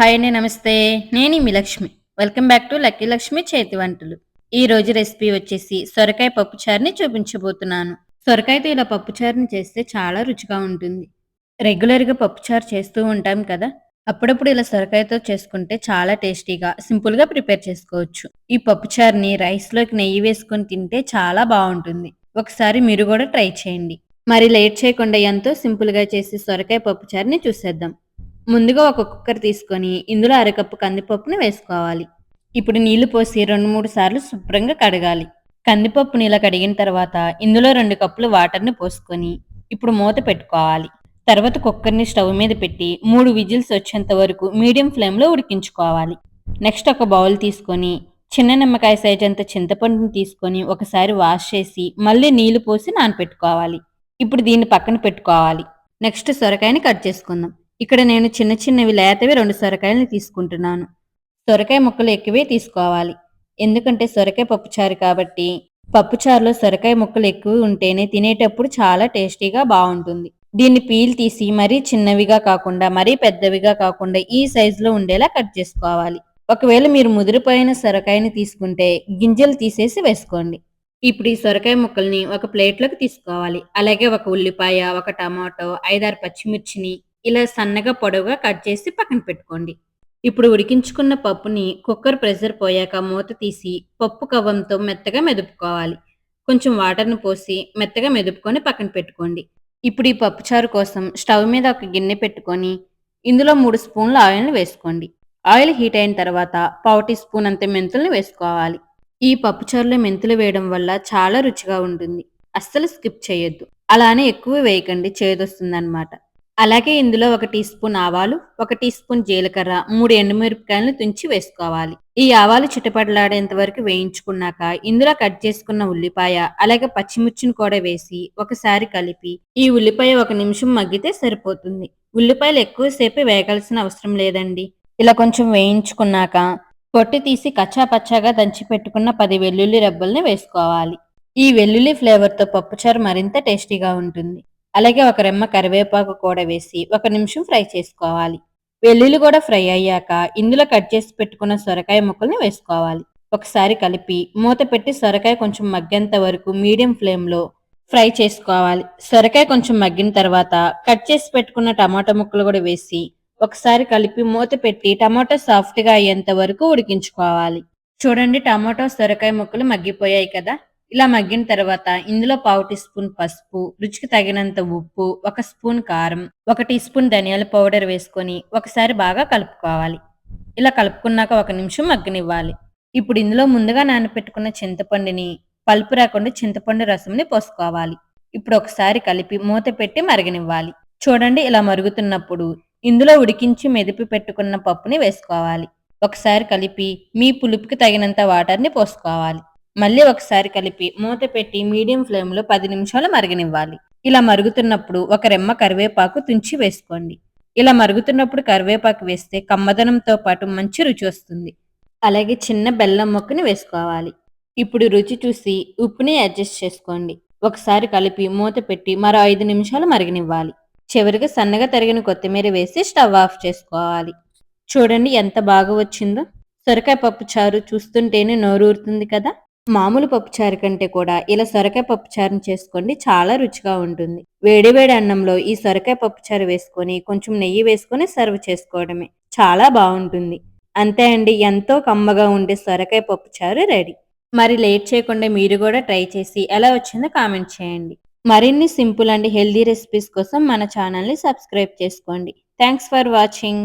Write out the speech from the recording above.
Hi అండి నమస్తే. నేను మీ Lakshmi. Welcome back to lucky Lakshmi చేతి వంటలు. ఈ రోజు రెసిపీ వచ్చేసి సొరకాయ పప్పుచారుని చూపించబోతున్నాను. సొరకాయతో ఇలా పప్పుచారుని చేస్తే చాలా రుచిగా ఉంటుంది. రెగ్యులర్గా పప్పుచారు చేస్తూ ఉంటాం కదా? అప్పుడప్పుడు ఇలా సొరకాయతో చేసుకుంటే చాలా టేస్టీగా సింపుల్గా ప్రిపేర్ చేసుకోవచ్చు. ఈ పప్పుచారుని రైస్లోకి నెయ్యి వేసుకొని తింటే చాలా బాగుంటుంది. ఒకసారి మీరు కూడా ట్రై చేయండి. మరి లేట్ చేయకుండా ఎంతో సింపుల్గా చేసి సొరకాయ పప్పుచారుని చూసేద్దాం. ముందుగా ఒక కుక్కర్ తీసుకొని ఇందులో అరకప్పు కందిపప్పుని వేసుకోవాలి. ఇప్పుడు నీళ్ళు పోసి రెండు మూడు సార్లు శుభ్రంగా కడగాలి. కందిపప్పుని ఇలా కడిగిన తర్వాత ఇందులో రెండు కప్పులు వాటర్ని పోసుకొని ఇప్పుడు మూత పెట్టుకోవాలి. తర్వాత కుక్కర్ని స్టవ్ మీద పెట్టి మూడు విజిల్స్ వచ్చేంత వరకు మీడియం ఫ్లేమ్లో ఉడికించుకోవాలి. నెక్స్ట్ ఒక బౌల్ తీసుకొని చిన్న నిమ్మకాయ సైజ్ అంత చింతపండుని తీసుకొని ఒకసారి వాష్ చేసి మళ్ళీ నీళ్ళు పోసి నానపెట్టుకోవాలి. ఇప్పుడు దీన్ని పక్కన పెట్టుకోవాలి. నెక్స్ట్ సొరకాయని కట్ చేసుకుందాం. ఇక్కడ నేను చిన్న చిన్నవి లేతవి రెండు సొరకాయలని తీసుకుంటున్నాను. సొరకాయ ముక్కలు ఎక్కువే తీసుకోవాలి. ఎందుకంటే సొరకాయ పప్పుచారు కాబట్టి పప్పుచారులో సొరకాయ ముక్కలు ఎక్కువ ఉంటేనే తినేటప్పుడు చాలా టేస్టీగా బాగుంటుంది. దీన్ని పీల్ తీసి మరీ చిన్నవిగా కాకుండా మరీ పెద్దవిగా కాకుండా ఈ సైజులో ఉండేలా కట్ చేసుకోవాలి. ఒకవేళ మీరు ముదిరిపోయిన సొరకాయని తీసుకుంటే గింజలు తీసేసి వేసుకోండి. ఇప్పుడు ఈ సొరకాయ ముక్కల్ని ఒక ప్లేట్లోకి తీసుకోవాలి. అలాగే ఒక ఉల్లిపాయ ఒక టమాటో ఐదారు పచ్చిమిర్చిని ఇలా సన్నగా పొడవుగా కట్ చేసి పక్కన పెట్టుకోండి. ఇప్పుడు ఉడికించుకున్న పప్పుని కుక్కర్ ప్రెషర్ పోయాక మూత తీసి పప్పు కవ్వంతో మెత్తగా మెదుపుకోవాలి. కొంచెం వాటర్ను పోసి మెత్తగా మెదుపుకొని పక్కన పెట్టుకోండి. ఇప్పుడు ఈ పప్పుచారు కోసం స్టవ్ మీద ఒక గిన్నె పెట్టుకొని ఇందులో మూడు స్పూన్ల ఆయిల్ని వేసుకోండి. ఆయిల్ హీట్ అయిన తర్వాత పావు టీ స్పూన్ అంత మెంతుల్ని వేసుకోవాలి. ఈ పప్పుచారులో మెంతులు వేయడం వల్ల చాలా రుచిగా ఉంటుంది. అస్సలు స్కిప్ చేయొద్దు. అలానే ఎక్కువ వేయకండి చేదొస్తుందన్నమాట. అలాగే ఇందులో ఒక టీ స్పూన్ ఆవాలు ఒక టీ స్పూన్ జీలకర్ర మూడు ఎండుమిరపకాయలను తుంచి వేసుకోవాలి. ఈ ఆవాలు చిటపడలాడేంత వరకు వేయించుకున్నాక ఇందులో కట్ చేసుకున్న ఉల్లిపాయ అలాగే పచ్చిమిర్చిని కూడా వేసి ఒకసారి కలిపి ఈ ఉల్లిపాయ ఒక నిమిషం మగ్గితే సరిపోతుంది. ఉల్లిపాయలు ఎక్కువసేపు వేగాల్సిన అవసరం లేదండి. ఇలా కొంచెం వేయించుకున్నాక పొట్టి తీసి కచ్చా పచ్చాగా దంచి పెట్టుకున్న పది వెల్లుల్లి రెబ్బల్ని వేసుకోవాలి. ఈ వెల్లుల్లి ఫ్లేవర్తో పప్పుచారు మరింత టేస్టీగా ఉంటుంది. అలాగే ఒక రెమ్మ కరివేపాకు కూడా వేసి ఒక నిమిషం ఫ్రై చేసుకోవాలి. వెల్లుల్లి కూడా ఫ్రై అయ్యాక ఇందులో కట్ చేసి పెట్టుకున్న సొరకాయ ముక్కల్ని వేసుకోవాలి. ఒకసారి కలిపి మూత పెట్టి సొరకాయ కొంచెం మగ్గేంత వరకు మీడియం ఫ్లేమ్లో ఫ్రై చేసుకోవాలి. సొరకాయ కొంచెం మగ్గిన తర్వాత కట్ చేసి పెట్టుకున్న టమాటా ముక్కలు కూడా వేసి ఒకసారి కలిపి మూత పెట్టి టమాటో సాఫ్ట్గా అయ్యేంత వరకు ఉడికించుకోవాలి. చూడండి టమాటో సొరకాయ ముక్కలు మగ్గిపోయాయి కదా? ఇలా మగ్గిన తర్వాత ఇందులో పావు టీ స్పూన్ పసుపు రుచికి తగినంత ఉప్పు ఒక స్పూన్ కారం ఒక టీ స్పూన్ ధనియాల పౌడర్ వేసుకొని ఒకసారి బాగా కలుపుకోవాలి. ఇలా కలుపుకున్నాక ఒక నిమిషం మగ్గనివ్వాలి. ఇప్పుడు ఇందులో ముందుగా నానపెట్టుకున్న చింతపండుని పలుపు రాకుండా చింతపండు రసంని పోసుకోవాలి. ఇప్పుడు ఒకసారి కలిపి మూత పెట్టి మరగనివ్వాలి. చూడండి ఇలా మరుగుతున్నప్పుడు ఇందులో ఉడికించి మెదిపి పెట్టుకున్న పప్పుని వేసుకోవాలి. ఒకసారి కలిపి మీ పులుపుకి తగినంత వాటర్ని పోసుకోవాలి. మళ్ళీ ఒకసారి కలిపి మూత పెట్టి మీడియం ఫ్లేమ్లో పది నిమిషాలు మరగనివ్వాలి. ఇలా మరుగుతున్నప్పుడు ఒక రెమ్మ కరివేపాకు తుంచి వేసుకోండి. ఇలా మరుగుతున్నప్పుడు కరివేపాకు వేస్తే కమ్మదనంతో పాటు మంచి రుచి వస్తుంది. అలాగే చిన్న బెల్లం మొక్కని వేసుకోవాలి. ఇప్పుడు రుచి చూసి ఉప్పుని అడ్జస్ట్ చేసుకోండి. ఒకసారి కలిపి మూత పెట్టి మరో ఐదు నిమిషాలు మరగనివ్వాలి. చివరిగా సన్నగా తరిగిన కొత్తిమీర వేసి స్టవ్ ఆఫ్ చేసుకోవాలి. చూడండి ఎంత బాగా వచ్చిందో. సొరకాయ పప్పు చారు చూస్తుంటేనే నోరూరుతుంది కదా. మామూలు పప్పుచారు కంటే కూడా ఇలా సొరకాయ పప్పుచారుని చేసుకోండి చాలా రుచిగా ఉంటుంది. వేడివేడి అన్నంలో ఈ సొరకాయ పప్పుచారు వేసుకొని కొంచెం నెయ్యి వేసుకొని సర్వ్ చేసుకోవడమే. చాలా బాగుంటుంది. అంతే అండి ఎంతో కమ్మగా ఉండే సొరకాయ పప్పుచారు రెడీ. మరి లేట్ చేయకుండా మీరు కూడా ట్రై చేసి ఎలా వచ్చిందో కామెంట్ చేయండి. మరిన్ని సింపుల్ అండ్ హెల్దీ రెసిపీస్ కోసం మన ఛానల్ని సబ్స్క్రైబ్ చేసుకోండి. Thanks for watching.